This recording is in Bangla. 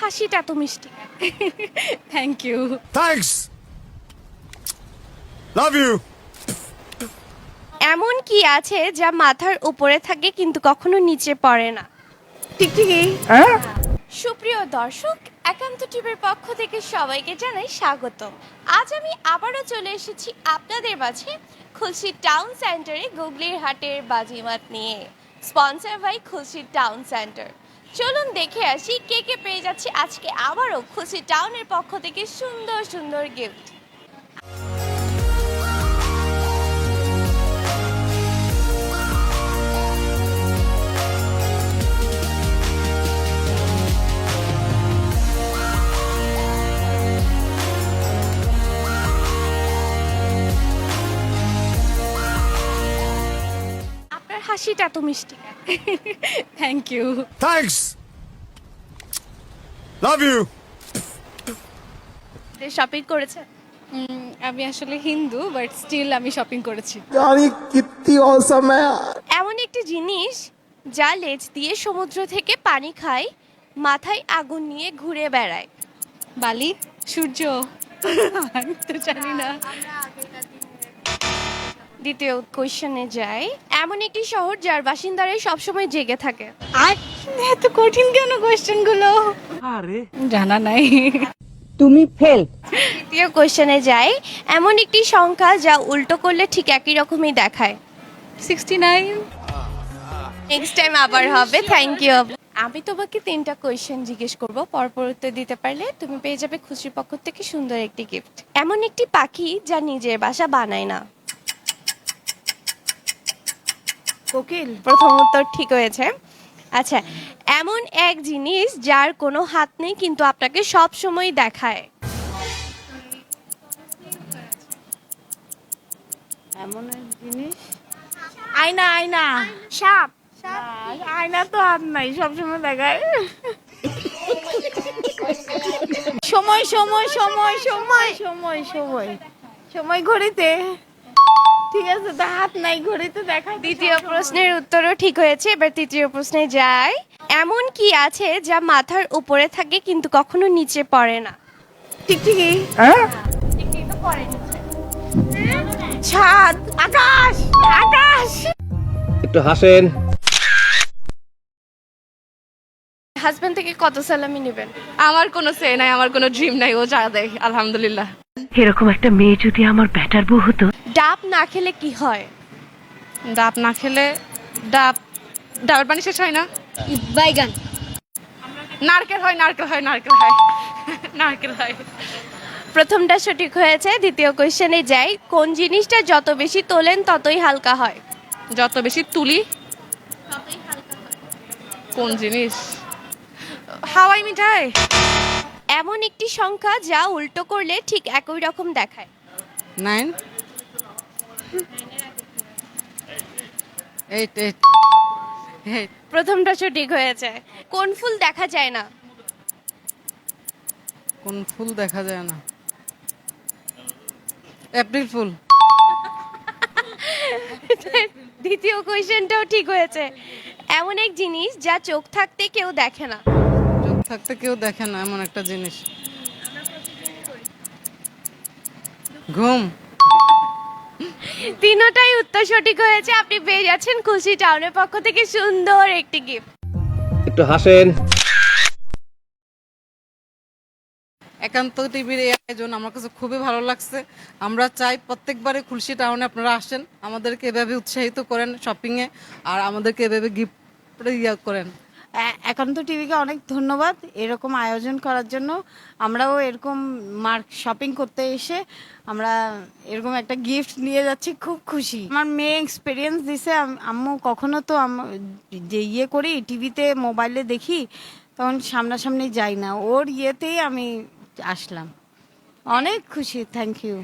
হাসিটা এত মিষ্টি। Thank you Thanks. Love you. এমন কি আছে যা মাথার উপরে থাকে কিন্তু কখনো নিচে পড়ে না? টিকটিকি সুপ্রিয় দর্শক একান্ত টিভির পক্ষ থেকে সবাইকে জানাই স্বাগত আজ আমি আবারও চলে এসেছি আপনাদের মাঝে খুলশি টাউন সেন্টারে গুগলির হাটের বাজিমাত নিয়ে। Sponsor by Khulshi town centre. চলুন দেখে আসি কে কে পেয়ে যাচ্ছে আজকে আবারও খুশি টাউনের পক্ষ থেকে সুন্দর সুন্দর গিফট হাসিটা তো মিষ্টি। Thank you thanks love you shopping করেছে? আমি আসলে হিন্দু বাট স্টিল আমি শপিং করেছি। আমি কিত্তি অসম হ্যাঁ। এমন একটি জিনিস যা লেজ দিয়ে সমুদ্র থেকে পানি খায় মাথায় আগুন নিয়ে ঘুরে বেড়ায়। বালি? সূর্য? আমি তো জানি না। দ্বিতীয় কোয়েশ্চেনে যাই। এমন একটি শহর যার বাসিন্দারাই সবসময় জেগে থাকে। আর এত কঠিন কেন কোয়েশ্চেনগুলো? আরে। জানা নাই। তুমি ফেল কোয়েশ্চেনে যাই। এমন একটি সংখ্যা যা উল্টো করলে ঠিক একই রকমই দেখায়। সিক্সটি নাইন নেক্সট টাইম আবার হবে। থ্যাংক ইউ আমি তোমাকে তিনটা কোয়েশ্চেন জিজ্ঞেস করব। পরপর উত্তর দিতে পারলে তুমি পেয়ে যাবে খুশির পক্ষ থেকে সুন্দর একটি গিফট এমন একটি পাখি যা নিজের বাসা বানায় না। কোকিল প্রথম উত্তর ঠিক হয়েছে। আচ্ছা এমন এক জিনিস যার কোনো হাত নেই কিন্তু আপনাকে সব সময় দেখায়। এমন এক জিনিস? আয়না আয়না। সাপ। আয়না তো হাত নাই সবসময় দেখায়। সময় সময় সময়। সময় সময় সময়। সময় ঘড়িতে। ঠিক আছে তো হাত নাই ঘড়িতে দেখায় দ্বিতীয় প্রশ্নের উত্তরও ঠিক হয়েছে এবার তৃতীয় প্রশ্নে যাই। এমন কি আছে যা মাথার উপরে থাকে কিন্তু কখনো নিচে পড়ে না? টিকটিকি ছাদ আকাশ আকাশ! একটু হাসেন। হাজবেন্ড থেকে কত সালামি নেবেন? আমার কোনো সে নাই আমার কোনো ড্রিম নাই ও যা দেয় আলহামদুলিল্লাহ। এরকম একটা মেয়ে যদি আমার ব্যাটার বউ হতো? ডাব না খেলে কি হয়? ডাব না খেলে ডাব ডাবের পানি শেষ হয় না? বাইগান। নারকেল হয় নারকেল হয় নারকেল হয়। নারকেল হয়। প্রথমটা সঠিক হয়েছে দ্বিতীয় কোয়েশ্চেনে যাই। কোন জিনিসটা যত বেশি তোলেন ততই হালকা হয়? যত বেশি তুলি কোন জিনিস? হাওয়াই মিঠাই। এমন একটি সংখ্যা যা উল্টো করলে ঠিক একই রকম দেখায়। নাইন। Eight eight. এইট প্রথমটা সঠিক হয়েছে। কোন ফুল দেখা যায় না? কোন ফুল দেখা যায় না? April fool. দ্বিতীয় কোয়েশ্চেনটাও ঠিক হয়েছে। এমন এক জিনিস যা চোখ থাকতে কেউ দেখে না। থাকতে কেউ দেখে না এমন একটা জিনিস। ঘুম। তিনোটাই উত্তর সঠিক হয়েছে আপনি পেয়ে যাচ্ছেন খুশি টাউনের পক্ষ থেকে সুন্দর একটি গিফট একটু হাসেন। একান্ত টিভির এই আয়োজন আমার কাছে খুবই ভালো লাগছে। আমরা চাই প্রত্যেকবারে খুলশি টাউনে আপনারা আসেন আমাদেরকে এভাবে উৎসাহিত করেন শপিংয়ে আর আমাদেরকে এভাবে গিফট ইয়া করেন। একান্ত টিভিকে অনেক ধন্যবাদ এরকম আয়োজন করার জন্য। আমরাও এরকম মার্ক শপিং করতে এসে আমরা এরকম একটা গিফট নিয়ে যাচ্ছি, খুব খুশি। আমার মেয়ে এক্সপিরিয়েন্স দিছে আম্মু কখনো তো যে ইয়ে করি, টিভিতে, মোবাইলে দেখি, তখন সামনাসামনি যাই না। ওর ইয়েতেই আমি আসলাম। অনেক খুশি থ্যাংক ইউ